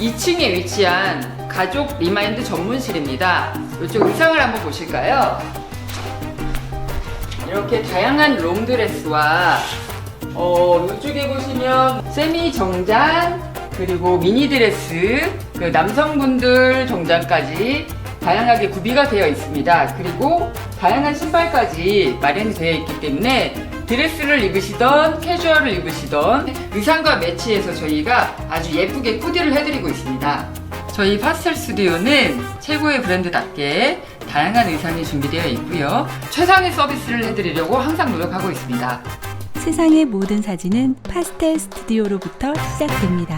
2층에 위치한 가족 리마인드 전문실입니다. 이쪽 의상을 한번 보실까요? 이렇게 다양한 롱드레스와 어, 이쪽에 보시면 세미 정장 그리고 미니 드레스 그 남성분들 정장까지 다양하게 구비가 되어 있습니다. 그리고 다양한 신발까지 마련이 되어 있기 때문에 드레스를 입으시던 캐주얼을 입으시던 의상과 매치해서 저희가 아주 예쁘게 코디를 해드리고 있습니다. 저희 파스텔 스튜디오는 최고의 브랜드답게 다양한 의상이 준비되어 있고요. 최상의 서비스를 해드리려고 항상 노력하고 있습니다. 세상의 모든 사진은 파스텔 스튜디오로부터 시작됩니다.